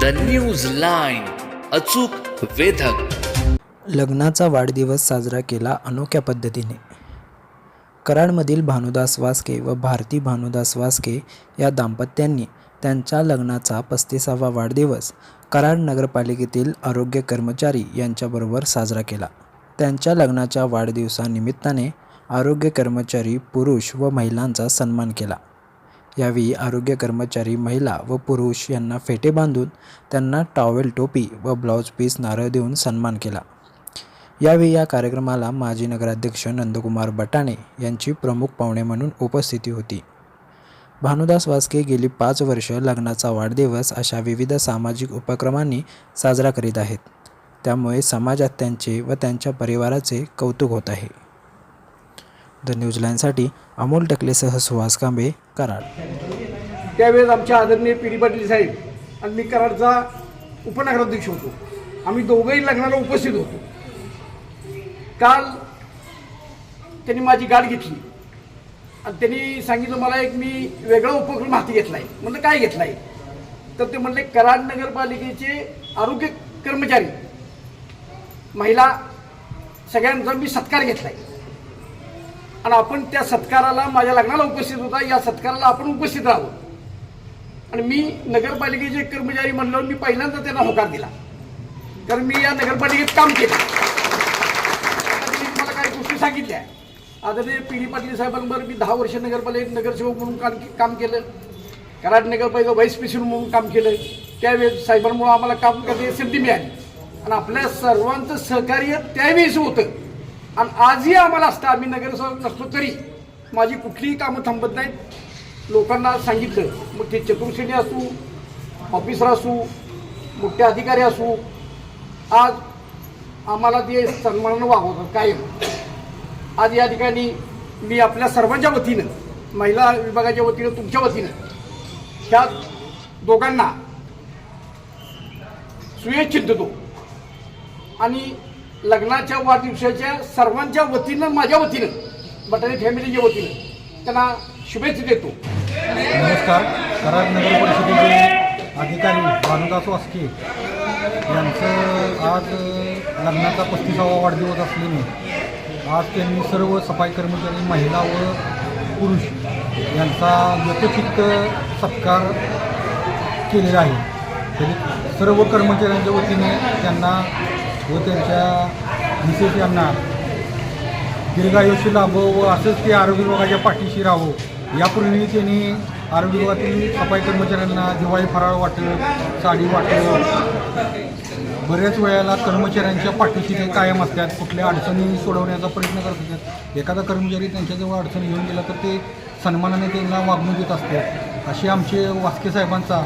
The news line अचूक वेधक. लग्नाचा वाढदिवस साजरा केला अनोख्या पद्धतीने. कराडमधील भानुदास वासके व भारती भानुदास वासके या दाम्पत्यांनी त्यांच्या लग्नाचा पस्तीसावा वाढदिवस कराड नगरपालिकेतील आरोग्य कर्मचारी यांच्याबरोबर साजरा केला. त्यांच्या लग्नाच्या वाढदिवसानिमित्ताने आरोग्य कर्मचारी पुरुष व महिलांचा सन्मान केला. यावेळी आरोग्य कर्मचारी महिला व पुरुष यांना फेटे बांधून त्यांना टॉवेल टोपी व ब्लाऊज पीस नारळ देऊन सन्मान केला. यावेळी या कार्यक्रमाला माजी नगराध्यक्ष नंदकुमार बटाणे यांची प्रमुख पाहुणे म्हणून उपस्थिती होती. भानुदास वासके गेली पाच वर्ष लग्नाचा वाढदिवस अशा विविध सामाजिक उपक्रमांनी साजरा करीत आहेत. त्यामुळे समाजात त्यांचे व त्यांच्या परिवाराचे कौतुक होत आहे. द न्यूझीलँडसाठी अमोल टकलेसह सुहास कांबे कराड. त्यावेळेस आमच्या आदरणीय पिढी पाटील साहेब आणि मी कराडचा उपनगराध्यक्ष होतो. आम्ही दोघंही लग्नाला उपस्थित होतो. काल त्यांनी माझी गाठ घेतली. आणि त्यांनी सांगितलं मला एक मी वेगळा उपक्रम हाती घेतला आहे म्हणलं काय घेतला आहे तर ते म्हणले कराड नगरपालिकेचे आरोग्य कर्मचारी महिला सगळ्यांचा मी सत्कार घेतला आहे आणि आपण त्या सत्काराला माझ्या लग्नाला उपस्थित होता या सत्काराला आपण उपस्थित राहावं. आणि मी नगरपालिकेचे कर्मचारी म्हणल्यावर मी पहिल्यांदा त्यांना होकार दिला. कारण मी या नगरपालिकेत काम केलं. मी तुम्हाला काही गोष्टी सांगितल्या. आदरणीय पी डी पाटील साहेबांबरोबर मी दहा वर्ष नगरपालिकेत नगरसेवक म्हणून काम काम केलं. कराड नगरपालिका व्हाईस प्रेसिडेंट म्हणून काम केलं. त्यावेळेस साहेबांमुळे आम्हाला काम करण्याची संधी मिळाली. आणि आपल्या सर्वांचं सहकार्य त्यावेळेस होतं. आणि आजही आम्हाला असतं आम्ही नगरसेवक नसतो तरी माझी कुठलीही कामं थांबत नाहीत. लोकांना सांगितलं मग ते चतुर्सेनी असू ऑफिसर असू मोठे अधिकारी असू आज आम्हाला ते सन्मानानं वागवतात कायम. आज या ठिकाणी मी आपल्या सर्वांच्या वतीनं महिला विभागाच्या वतीनं तुमच्या वतीनं ह्या दोघांना सुयच्छित देतो आणि लग्नाच्या वाढदिवसाच्या सर्वांच्या वतीनं माझ्या वतीनं बटाणे फॅमिलीच्या वतीनं त्यांना शुभेच्छा देतो. नमस्कार. कराड नगर परिषदेचे अधिकारी भानुदास वास्के यांचं आज लग्नाचा पस्तीसावा वाढदिवस असल्याने आज त्यांनी सर्व सफाई कर्मचारी महिला व पुरुष यांचा यथोचित सत्कार केलेला आहे. तरी सर्व कर्मचाऱ्यांच्या वतीने त्यांना व त्यांच्या मिसेस यांना दीर्घायुष्य लाभो व असंच ते आरोग्य विभागाच्या पाठीशी राहावं. यापूर्वी त्यांनी आरोग्य विभागातील सफाई कर्मचाऱ्यांना दिवाळी फराळ वाटलं साडी वाटलं बऱ्याच वेळेला कर्मचाऱ्यांच्या पाठीशी ते कायम असतात. कुठल्या अडचणी सोडवण्याचा प्रयत्न करत असतात. एखादा कर्मचारी त्यांच्याजवळ अडचणी घेऊन गेला तर ते सन्मानाने त्यांना वागणूक देत असतात. असे आमचे वास्के साहेबांचा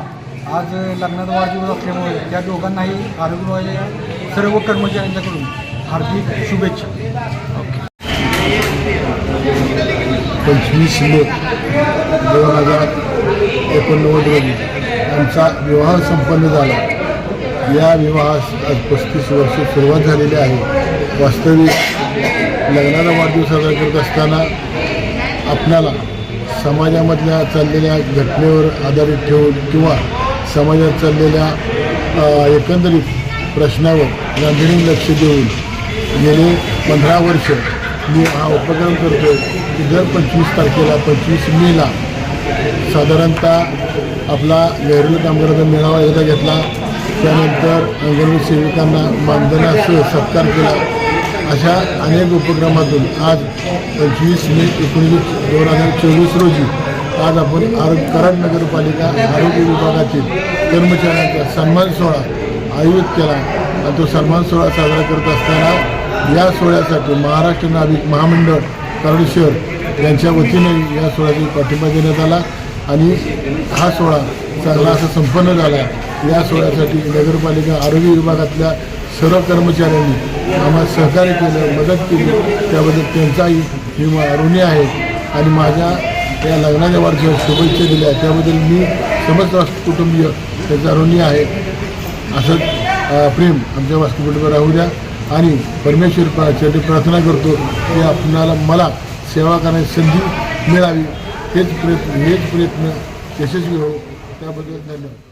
आज लग्नाचा वाढदिवस असल्यामुळे त्या दोघांनाही आरोग्य विभागाच्या सर्व कर्मचाऱ्यांच्याकडून हार्दिक शुभेच्छा. पंचवीस मे दोन हजार एकोणनव्वद रोजी आमचा विवाह संपन्न झाला. या विवाहास आज पस्तीस वर्ष सुरुवात झालेली आहे. वास्तविक लग्नाला वाढदिवस साजरा करत असताना आपल्याला समाजामधल्या चाललेल्या घटनेवर आधारित ठेवून किंवा समाजात चाललेल्या एकंदरीत प्रश्नावर गांभीर्याने लक्ष देऊन गेले पंधरा वर्ष. मी हा उपक्रम करतो की दर पंचवीस तारखेला पंचवीस मेला साधारणतः आपला गैरल कामगाराचा मेळावा एकदा घेतला. त्यानंतर अंगणवाडी सेविकांना मानधनासह सत्कार केला. अशा अनेक उपक्रमातून आज पंचवीस मे एकोणीस दोन हजार चोवीस रोजी आज आपण आरोग्य कराड नगरपालिका आरोग्य विभागातील कर्मचाऱ्यांचा सन्मान सोहळा आयोजित केला. आणि तो सन्मान सोहळा साजरा करत असताना या सोहळ्यासाठी महाराष्ट्र नाविक महामंडळ कराड शहर यांच्या वतीने या सोहळ्याचा पाठिंबा देण्यात आला. आणि हा सोहळा चांगला असा संपन्न झाला. या सोहळ्यासाठी नगरपालिका आरोग्य विभागातल्या सर्व कर्मचाऱ्यांनी आम्हाला सहकार्य केलं मदत केली. त्याबद्दल त्यांचाही मी ऋणी आहे. आणि माझ्या या लग्नाच्या वाढदिवस शुभेच्छा दिल्या. त्याबद्दल मी समस्त कुटुंबीय त्याचा ऋणी आहे. असंच प्रेम आमच्या वास्तू राहू द्या. आणि परमेश्वर प्रार्थना प्रार्थना करतो की आपणाला मला सेवा करण्याची संधी मिळावी. हेच प्रयत्न हेच प्रयत्न यशस्वी हो त्याबद्दल धन्यवाद.